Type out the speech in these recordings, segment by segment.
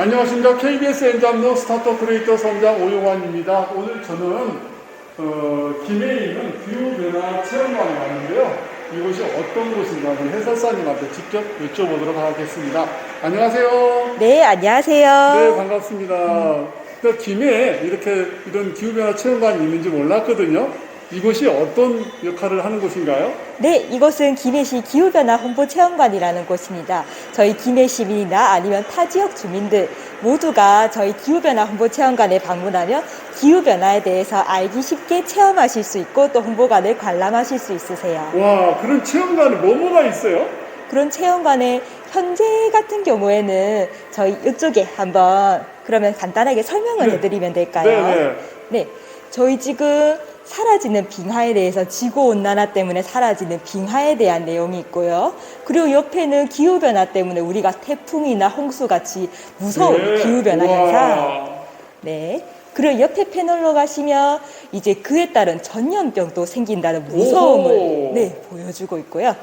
안녕하십니까. KBS 엔잡노 스타터 크리에이터 선장 오용환입니다. 오늘 저는 어, 김해에 있는 기후변화 체험관에 왔는데요. 이곳이 어떤 곳인가 한번 해설사님한테 직접 여쭤보도록 하겠습니다. 안녕하세요. 네, 안녕하세요. 네, 반갑습니다. 그 김해에 이렇게 이런 기후변화 체험관이 있는지 몰랐거든요. 이곳이 어떤 역할을 하는 곳인가요? 네, 이곳은 김해시 기후변화 홍보 체험관이라는 곳입니다. 저희 김해 시민이나 아니면 타 지역 주민들 모두가 저희 기후변화 홍보 체험관에 방문하면 기후변화에 대해서 알기 쉽게 체험하실 수 있고 또 홍보관을 관람하실 수 있으세요. 와, 그런 체험관에 뭐뭐가 있어요? 그런 체험관에 현재 같은 경우에는 저희 이쪽에 한번 그러면 간단하게 설명을 네. 해드리면 될까요? 네, 네. 네, 저희 지금 사라지는 빙하에 대해서 지구 온난화 때문에 사라지는 빙하에 대한 내용이 있고요. 그리고 옆에는 기후 변화 때문에 우리가 태풍이나 홍수 같이 무서운 네. 기후 변화 우와. 현상. 네. 그리고 옆에 패널로 가시면 이제 그에 따른 전염병도 생긴다는 무서움을 오호. 네, 보여주고 있고요.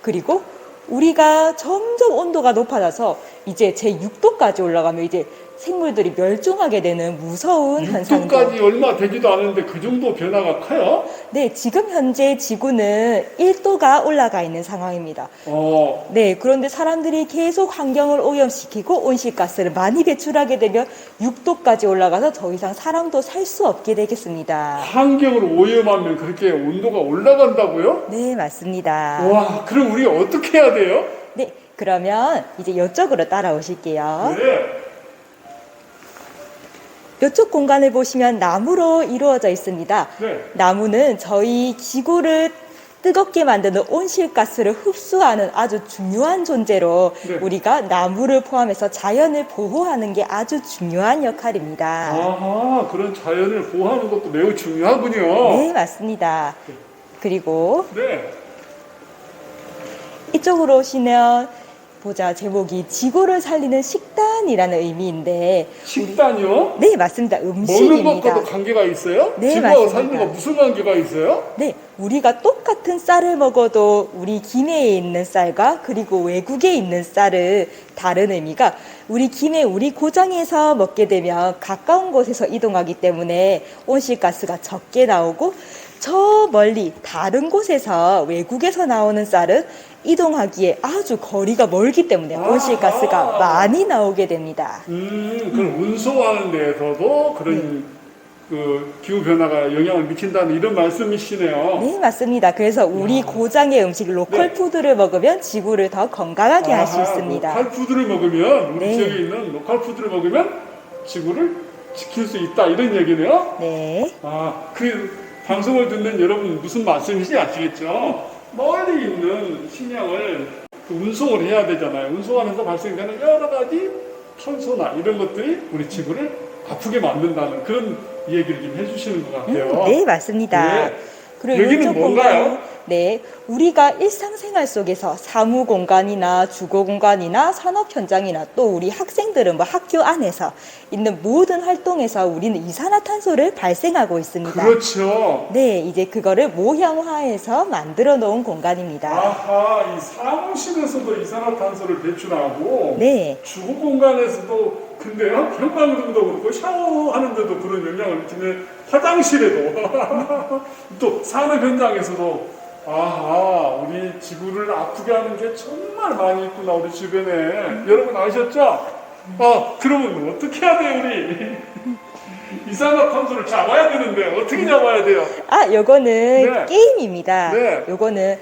그리고 우리가 점점 온도가 높아져서 이제 제 6도까지 올라가면 이제 생물들이 멸종하게 되는 무서운 현상도 6도까지 얼마 되지도 않은데 그 정도 변화가 커요? 네, 지금 현재 지구는 1도가 올라가 있는 상황입니다. 어, 네, 그런데 사람들이 계속 환경을 오염시키고 온실가스를 많이 배출하게 되면 6도까지 올라가서 더 이상 사람도 살 수 없게 되겠습니다. 환경을 오염하면 그렇게 온도가 올라간다고요? 네, 맞습니다. 와, 그럼 우리 어떻게 해야 돼요? 네, 그러면 이제 이쪽으로 따라오실게요. 네. 이쪽 공간을 보시면 나무로 이루어져 있습니다. 네. 나무는 저희 지구를 뜨겁게 만드는 온실가스를 흡수하는 아주 중요한 존재로 네. 우리가 나무를 포함해서 자연을 보호하는 게 아주 중요한 역할입니다. 아하, 그런 자연을 보호하는 것도 매우 중요하군요. 네, 맞습니다. 그리고 네. 이쪽으로 오시면 보자 제목이 지구를 살리는 식단이라는 의미인데 식단이요? 네 맞습니다 먹는 음식입니다. 것과도 관계가 있어요? 네, 지구하고 맞습니다. 사는 거 무슨 관계가 있어요? 네, 우리가 똑같은 쌀을 먹어도 우리 김해에 있는 쌀과 그리고 외국에 있는 쌀을 다른 의미가 우리 김해 우리 고장에서 먹게 되면 가까운 곳에서 이동하기 때문에 온실가스가 적게 나오고 저 멀리 다른 곳에서 외국에서 나오는 쌀은 이동하기에 아주 거리가 멀기 때문에 아하. 온실가스가 많이 나오게 됩니다. 음, 그럼 운송하는 데에서도 그런 그 기후 변화가 영향을 미친다는 이런 말씀이시네요. 네, 맞습니다. 그래서 우리 고장의 음식 로컬 네. 푸드를 먹으면 지구를 더 건강하게 할 수 아하, 있습니다. 로컬 푸드를 먹으면 우리 네. 지역에 있는 로컬 푸드를 먹으면 지구를 지킬 수 있다 이런 얘기네요. 네. 아, 그 방송을 듣는 여러분 무슨 말씀인지 아시겠죠? 멀리 있는 식량을 그 운송을 해야 되잖아요. 운송하면서 발생되는 여러 가지 탄소나 이런 것들이 우리 지구를 아프게 만든다는 그런 얘기를 좀 해주시는 것 같아요. 음, 네, 맞습니다. 네. 그리고 여기는 이쪽 뭔가요? 공간은 네, 우리가 일상생활 속에서 사무 공간이나 주거 공간이나 산업 현장이나 또 우리 학생들은 뭐 학교 안에서 있는 모든 활동에서 우리는 이산화탄소를 발생하고 있습니다. 그렇죠. 네, 이제 그거를 모형화해서 만들어 놓은 공간입니다. 아하, 이 사무실에서도 이산화탄소를 배출하고 네. 주거 공간에서도 근데요 현관으로도 그렇고 샤워하는데도 그런 영향을 미치네 화장실에도 또 산업 현장에서도 아하 우리 지구를 아프게 하는 게 정말 많이 있구나 우리 주변에 여러분 아셨죠? 아 그러면 어떻게 해야 돼요 우리 이산화탄소를 잡아야 되는데 어떻게 잡아야 돼요? 아, 요거는 네. 게임입니다. 네. 요거는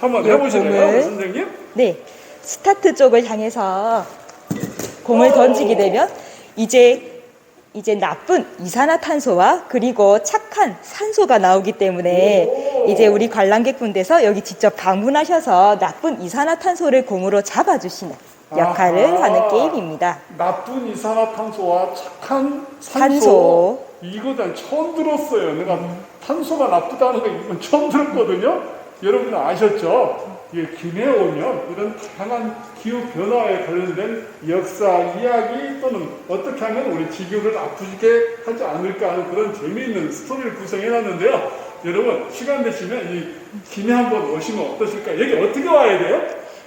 한번 요 해보실래요 공을- 우리 선생님? 네. 스타트 쪽을 향해서 공을 오. 던지게 되면 이제 이제 나쁜 이산화탄소와 그리고 착한 산소가 나오기 때문에 오. 이제 우리 관람객분께서 여기 직접 방문하셔서 나쁜 이산화탄소를 공으로 잡아주시는 역할을 아하. 하는 게임입니다. 나쁜 이산화탄소와 착한 산소, 산소. 이거 난 처음 들었어요. 내가 탄소가 나쁘다는 거 이건 처음 들었거든요. 여러분 아셨죠? 예, 김해 오면 이런 다양한 기후 변화에 관련된 역사, 이야기 또는 어떻게 하면 우리 지구를 아프게 하지 않을까 하는 그런 재미있는 스토리를 구성해 놨는데요. 여러분 시간 되시면 이 김해 한번 오시면 어떠실까요? 여기 어떻게 와야 돼요?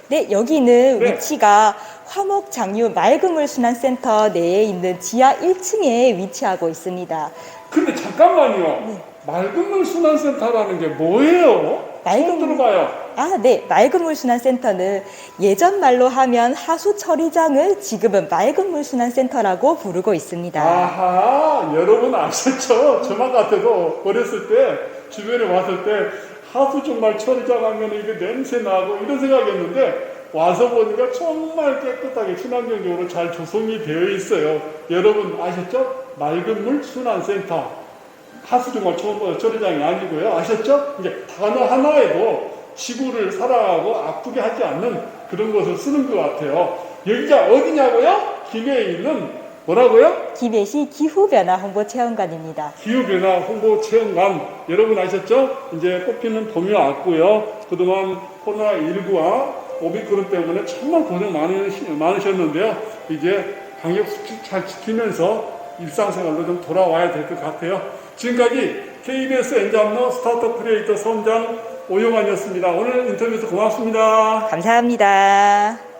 네, 여기는 네. 위치가 화목 장류 맑음물 순환센터 내에 있는 지하 1층에 위치하고 있습니다. 근데 잠깐만요. 네. 맑은물 순환센터라는 게 뭐예요? 처음 맑은 들어봐요. 아, 네. 맑음물 순환 센터는 예전 말로 하면 하수 처리장을 지금은 맑음물 순환 센터라고 부르고 있습니다. 아하, 여러분 아셨죠? 저만 같아도 어렸을 때 주변에 왔을 때 하수 정말 처리장 하면 이게 냄새 나고 이런 생각이었는데 와서 보니까 정말 깨끗하게 친환경적으로 잘 조성이 되어 있어요. 여러분 아셨죠? 맑은 물 순환 센터. 하수 정말 처음 보는 처리장이 아니고요. 아셨죠? 이제 단어 하나에도 지구를 사랑하고 아프게 하지 않는 그런 것을 쓰는 것 같아요. 여기가 어디냐고요? 김해에 있는 뭐라고요? 김해시 기후변화 홍보체험관입니다. 기후변화 홍보 체험관 여러분 아셨죠? 이제 꽃피는 봄이 왔고요. 그동안 코로나19와 오미크론 때문에 정말 고생 많으시, 많으셨는데요. 이제 방역 수칙 잘 지키면서 일상생활로 좀 돌아와야 될 것 같아요. 지금까지 KBS 엔잡너 스타트업 크리에이터 선장 오용환이었습니다. 오늘 인터뷰에서 고맙습니다. 감사합니다.